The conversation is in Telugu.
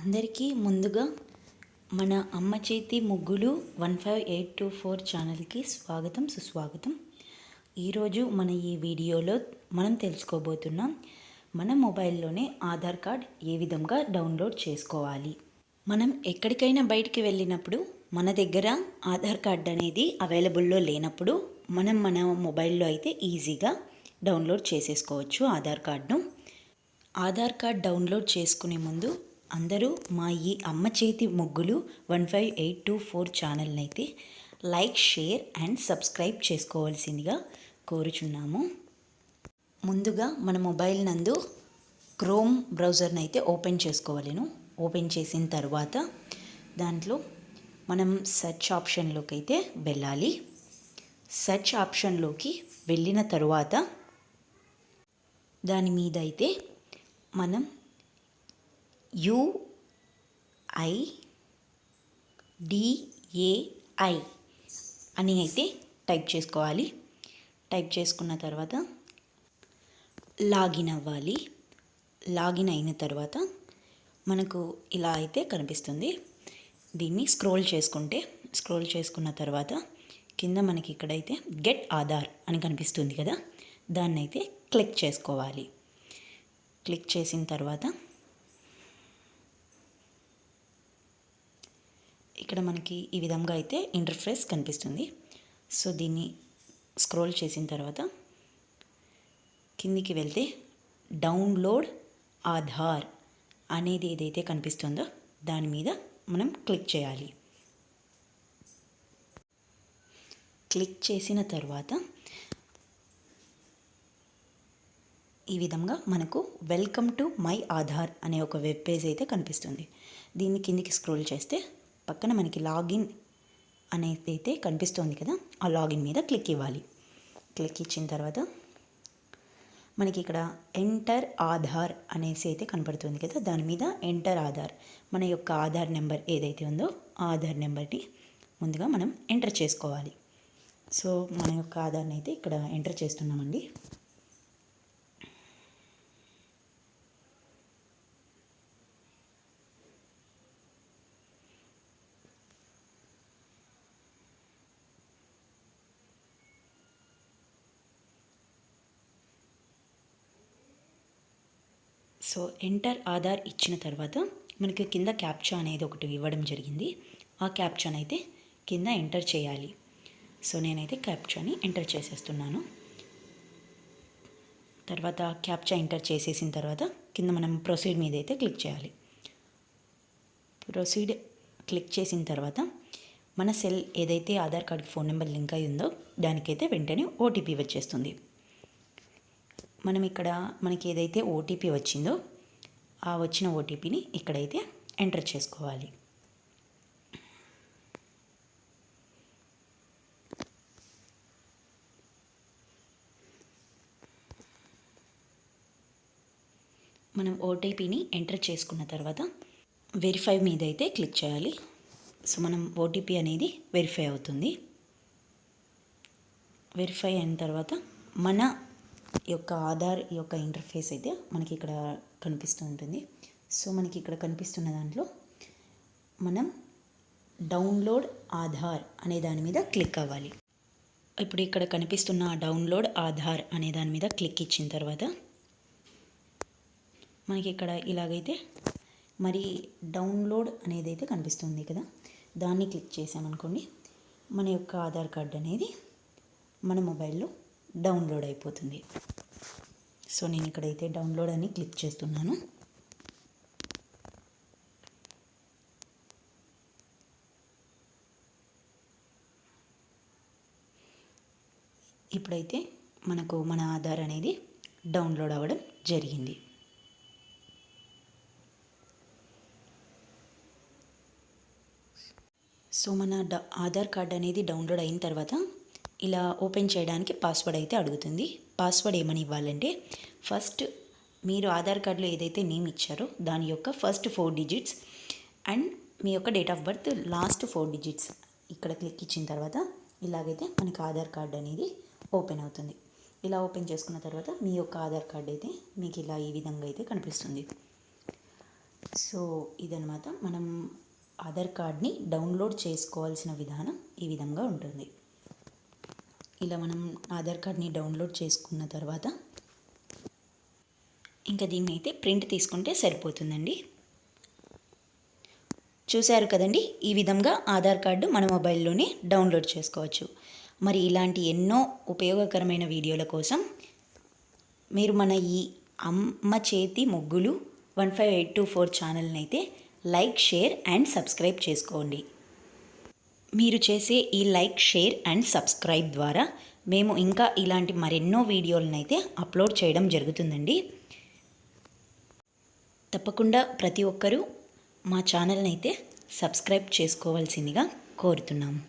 అందరికీ ముందుగా మన అమ్మ చేతి ముగ్గులు one five eight two four ఛానల్కి స్వాగతం సుస్వాగతం. ఈరోజు మన ఈ వీడియోలో మనం తెలుసుకోబోతున్నాం మన మొబైల్లోనే ఆధార్ కార్డ్ ఏ విధంగా డౌన్లోడ్ చేసుకోవాలి. మనం ఎక్కడికైనా బయటికి వెళ్ళినప్పుడు మన దగ్గర ఆధార్ కార్డ్ అనేది అవైలబుల్లో లేనప్పుడు మనం మన మొబైల్లో అయితే ఈజీగా డౌన్లోడ్ చేసేసుకోవచ్చు ఆధార్ కార్డ్ను. ఆధార్ కార్డ్ డౌన్లోడ్ చేసుకునే ముందు అందరూ మా ఈ అమ్మ చేతి ముగ్గులు one five eight two four ఛానల్ని అయితే లైక్ షేర్ అండ్ సబ్స్క్రైబ్ చేసుకోవాల్సిందిగా కోరుచున్నాము. ముందుగా మన మొబైల్ నందు క్రోమ్ బ్రౌజర్ని అయితే ఓపెన్ చేసుకోవాలను. ఓపెన్ చేసిన తర్వాత దాంట్లో మనం సెర్చ్ ఆప్షన్లోకి అయితే వెళ్ళాలి. సెర్చ్ ఆప్షన్లోకి వెళ్ళిన తరువాత దాని మీద అయితే మనం యుఐడిఏఐ అని అయితే టైప్ చేసుకోవాలి. టైప్ చేసుకున్న తర్వాత లాగిన్ అవ్వాలి. లాగిన్ అయిన తర్వాత మనకు ఇలా అయితే కనిపిస్తుంది. దీన్ని స్క్రోల్ చేసుకుంటే స్క్రోల్ చేసుకున్న తర్వాత కింద మనకి ఇక్కడైతే గెట్ ఆధార్ అని కనిపిస్తుంది కదా. దాన్ని అయితే క్లిక్ చేసుకోవాలి. క్లిక్ చేసిన తర్వాత ఇక్కడ మనకి ఈ విధంగా అయితే ఇంటర్ఫేస్ కనిపిస్తుంది. సో దీన్ని స్క్రోల్ చేసిన తర్వాత కిందికి వెళ్తే డౌన్లోడ్ ఆధార్ అనేది ఏదైతే కనిపిస్తుందో దాని మీద మనం క్లిక్ చేయాలి. క్లిక్ చేసిన తర్వాత ఈ విధంగా మనకు వెల్కమ్ టు మై ఆధార్ అనే ఒక వెబ్ పేజ్ అయితే కనిపిస్తుంది. దీన్ని కిందికి స్క్రోల్ చేస్తే పక్కన మనకి లాగిన్ అనేది అయితే కనిపిస్తుంది కదా ఆ లాగిన్ మీద క్లిక్ ఇవ్వాలి. క్లిక్ ఇచ్చిన తర్వాత మనకి ఇక్కడ ఎంటర్ ఆధార్ అనేసి అయితే కనపడుతుంది కదా దాని మీద ఎంటర్ ఆధార్. మన యొక్క ఆధార్ నెంబర్ ఏదైతే ఉందో ఆ ఆధార్ నెంబర్ని ముందుగా మనం ఎంటర్ చేసుకోవాలి. సో మన యొక్క ఆధార్ని అయితే ఇక్కడ ఎంటర్ చేస్తున్నామండి. సో ఎంటర్ ఆధార్ ఇచ్చిన తర్వాత మనకి కింద క్యాప్చా అనేది ఒకటి ఇవ్వడం జరిగింది. ఆ క్యాప్చాని అయితే కింద ఎంటర్ చేయాలి. సో నేనైతే క్యాప్చాని ఎంటర్ చేసేస్తున్నాను. తర్వాత క్యాప్చా ఎంటర్ చేసేసిన తర్వాత కింద మనం ప్రొసీడ్ మీద అయితే క్లిక్ చేయాలి. ప్రొసీడ్ క్లిక్ చేసిన తర్వాత మన సెల్ ఏదైతే ఆధార్ కార్డ్కి ఫోన్ నెంబర్ లింక్ అయి ఉందో దానికైతే వెంటనే ఓటీపీ వచ్చేస్తుంది. మనం ఇక్కడ మనకి ఏదైతే ఓటీపీ వచ్చిందో ఆ వచ్చిన ఓటీపీని ఇక్కడైతే ఎంటర్ చేసుకోవాలి. మనం ఓటీపీని ఎంటర్ చేసుకున్న తర్వాత వెరిఫై మీద అయితే క్లిక్ చేయాలి. సో మనం ఓటీపీ అనేది వెరిఫై అవుతుంది. వెరిఫై అయిన తర్వాత మన యొక్క ఆధార్ యొక్క ఇంటర్ఫేస్ అయితే మనకి ఇక్కడ కనిపిస్తూ ఉంటుంది. సో మనకి ఇక్కడ కనిపిస్తున్న దాంట్లో మనం డౌన్లోడ్ ఆధార్ అనే దాని మీద క్లిక్ అవ్వాలి. ఇప్పుడు ఇక్కడ కనిపిస్తున్న డౌన్లోడ్ ఆధార్ అనే దాని మీద క్లిక్ ఇచ్చిన తర్వాత మనకి ఇక్కడ ఇలాగైతే మరి డౌన్లోడ్ అనేది అయితే కనిపిస్తుంది కదా. దాన్ని క్లిక్ చేసామనుకోండి మన యొక్క ఆధార్ కార్డ్ అనేది మన మొబైల్లో డౌన్లోడ్ అయిపోతుంది. సో నేను ఇక్కడైతే డౌన్లోడ్ అని క్లిక్ చేస్తున్నాను. ఇప్పుడైతే మనకు మన ఆధార్ అనేది డౌన్లోడ్ అవ్వడం జరిగింది. సో మన ఆధార్ కార్డ్ అనేది డౌన్లోడ్ అయిన తర్వాత ఇలా ఓపెన్ చేయడానికి పాస్వర్డ్ అయితే అడుగుతుంది. పాస్వర్డ్ ఏమని ఇవ్వాలంటే ఫస్ట్ మీరు ఆధార్ కార్డులో ఏదైతే నేమ్ ఇచ్చారో దాని యొక్క ఫస్ట్ ఫోర్ డిజిట్స్ అండ్ మీ యొక్క date of birth last four digits ఇక్కడ క్లిక్ ఇచ్చిన తర్వాత ఇలాగైతే మనకు ఆధార్ కార్డ్ అనేది ఓపెన్ అవుతుంది. ఇలా ఓపెన్ చేసుకున్న తర్వాత మీ యొక్క ఆధార్ కార్డ్ అయితే మీకు ఇలా ఈ విధంగా అయితే కనిపిస్తుంది. సో ఇదనమాట మనం ఆధార్ కార్డ్ని డౌన్లోడ్ చేసుకోవాల్సిన విధానం ఈ విధంగా ఉంటుంది. ఇలా మనం ఆధార్ కార్డ్ని డౌన్లోడ్ చేసుకున్న తర్వాత ఇంకా దీన్ని అయితే ప్రింట్ తీసుకుంటే సరిపోతుందండి. చూశారు కదండి? ఈ విధంగా ఆధార్ కార్డు మన మొబైల్లోనే డౌన్లోడ్ చేసుకోవచ్చు. మరి ఇలాంటి ఎన్నో ఉపయోగకరమైన వీడియోల కోసం మీరు మన ఈ అమ్మ చేతి ముగ్గులు one five eight two four ఛానల్ని అయితే లైక్ షేర్ అండ్ సబ్స్క్రైబ్ చేసుకోండి. మీరు చేసే ఈ లైక్ షేర్ అండ్ సబ్స్క్రైబ్ ద్వారా మేము ఇంకా ఇలాంటి మరెన్నో వీడియోలను అయితే అప్లోడ్ చేయడం జరుగుతుందండి. తప్పకుండా ప్రతి ఒక్కరూ మా ఛానల్ని అయితే సబ్స్క్రైబ్ చేసుకోవాల్సిందిగా కోరుతున్నాము.